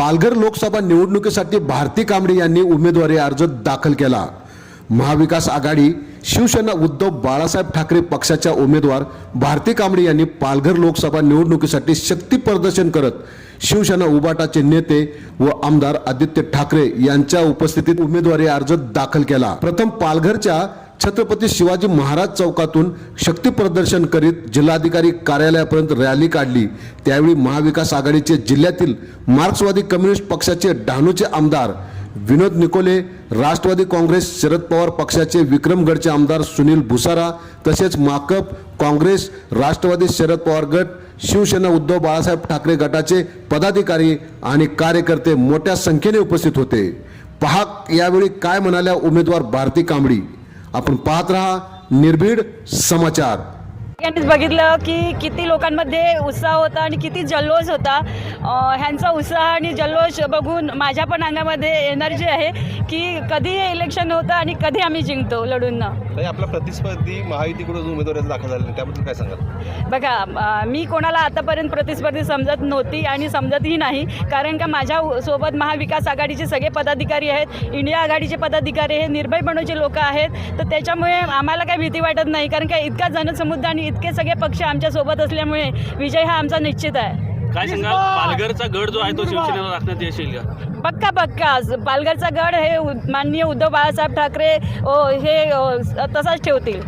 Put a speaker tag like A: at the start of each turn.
A: पालघर लोकसभा निवडणुकीसाठी भारती कांबळे यांनी उमेदवारी अर्ज दाखल केला. महाविकास आघाडी शिवसेना उद्धव बाळासाहेब ठाकरे पक्षाच्या उमेदवार भारती कांबळे यांनी पालघर लोकसभा निवडणुकीसाठी शक्ती प्रदर्शन करत शिवसेना उबाटाचे नेते व आमदार आदित्य ठाकरे यांच्या उपस्थितीत उमेदवारी अर्ज दाखल केला. प्रथम पालघरच्या छत्रपती शिवाजी महाराज चौकातून शक्ती प्रदर्शन करीत जिल्हाधिकारी कार्यालयापर्यंत रॅली काढली. त्यावेळी महाविकास आघाडीचे जिल्ह्यातील मार्क्सवादी कम्युनिस्ट पक्षाचे डहाणूचे आमदार विनोद निकोले राष्ट्रवादी काँग्रेस शरद पवार पक्षाचे विक्रमगडचे आमदार सुनील भुसारा तसेच माकप काँग्रेस राष्ट्रवादी शरद पवार गट शिवसेना उद्धव बाळासाहेब ठाकरे गटाचे पदाधिकारी आणि कार्यकर्ते मोठ्या संख्येने उपस्थित होते. पहा यावेळी काय म्हणाल्या उमेदवार भारती कांबडी आपण पाहत राहा निर्भीड समाचार.
B: यांनीच बघितलं की किती लोकांमध्ये उत्साह होता आणि किती जल्लोष होता. ह्यांचा उत्साह आणि जल्लोष बघून माझ्या पण अंगामध्ये एनर्जी आहे. की कधी हे इलेक्शन होतं आणि कधी आम्ही जिंकतो लढून.
C: ताई, आपला प्रतिस्पर्धी महायुतीकडून उमेदवारी दाखल झाले त्याबद्दल काय सांगाल?
B: बघा अं, मी कोणाला आतापर्यंत प्रतिस्पर्धी समजत नव्हती आणि समजतही नाही कारण का माझ्या उ- सोबत महाविकास आघाडीचे सगळे पदाधिकारी आहेत इंडिया आघाडीचे पदाधिकारी हे निर्भयपणाचे लोक आहेत तर त्याच्यामुळे आम्हाला काही भीती वाटत नाही कारण का इतका जनसमुद्र आणि इतके सगळे पक्ष आमच्यासोबत असल्यामुळे विजय हा आमचा निश्चित आहे.
D: काय सांगाल? पालघरचा गड जो आहे तो शिवसेनेला राखण्यात यश येईल का?
B: पक्का पक्का पालघरचा गड हे उ- माननीय उद्धव बाळासाहेब ठाकरे अ, हे अ, तसाच ठेवतील.